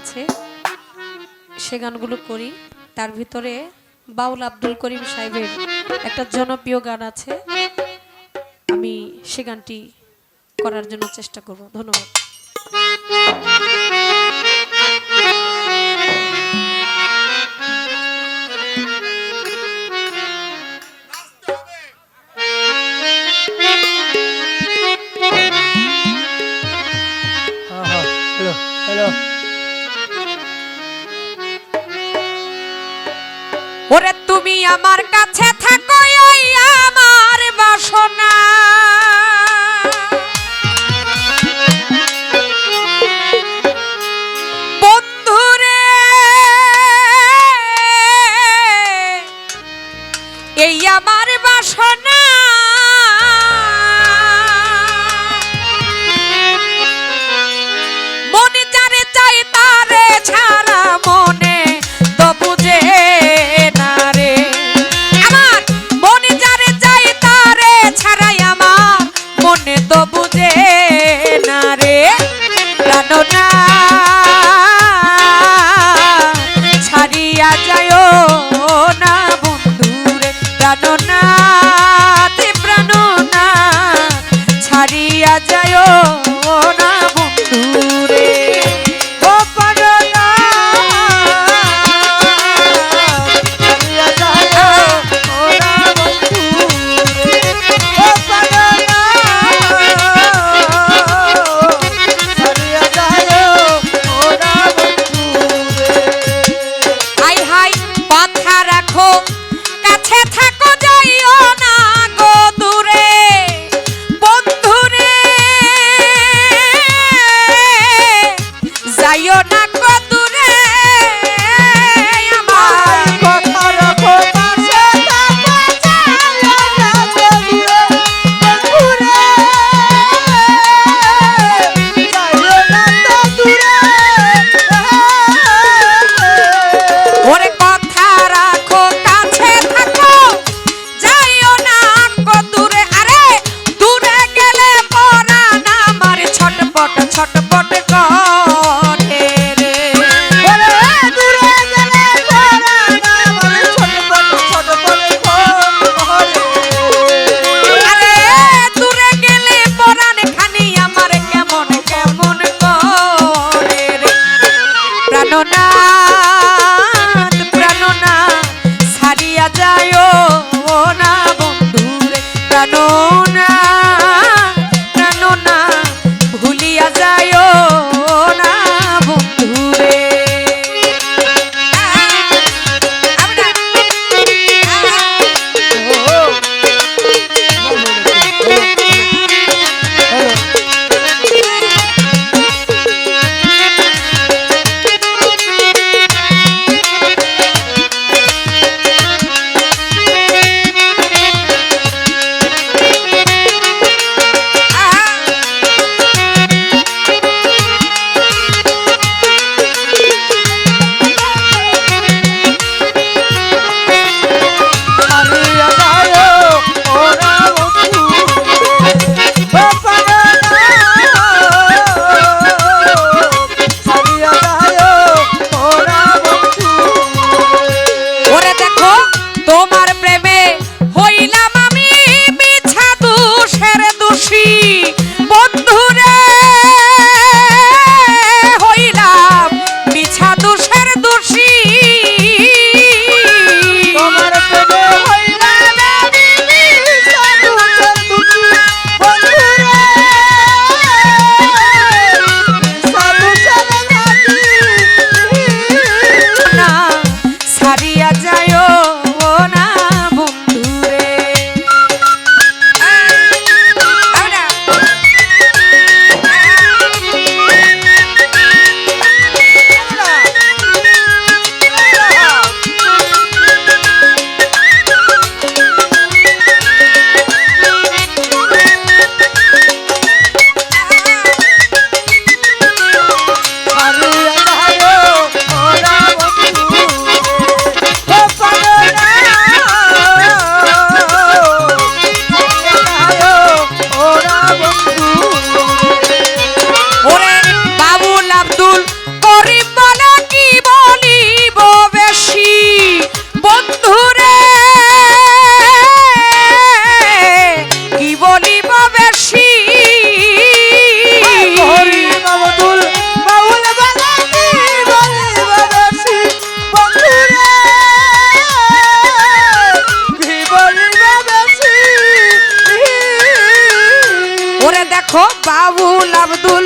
আছে, সে গানগুলো করি। তার ভিতরে বাউল আব্দুল করিম সাহেবের একটা জনপ্রিয় গান আছে। আমি সে গানটি করার জন্য চেষ্টা করব। ধন্যবাদ। গুলাব দু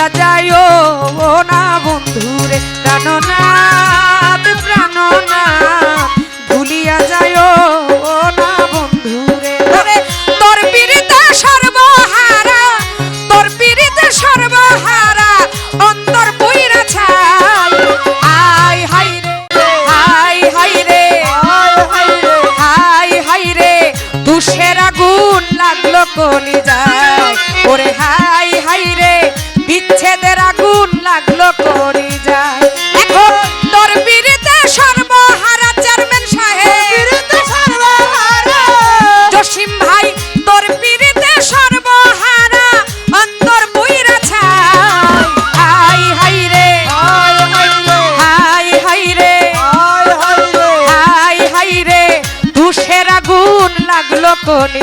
ভুলিয়া যাইও ও না বন্ধুরে প্রাণনাথ প্রাণনাথ। ভুলিয়া যাইও ও না বন্ধুরে ধরে তোর পীড়িত সর্বহারা, তোর পীড়িত সর্বহারা অন্তর বইরা ছাই। আই, হাই রে হাই হাই রে হাই হাই রে। দুষের আগুন লাগল কলি। কোন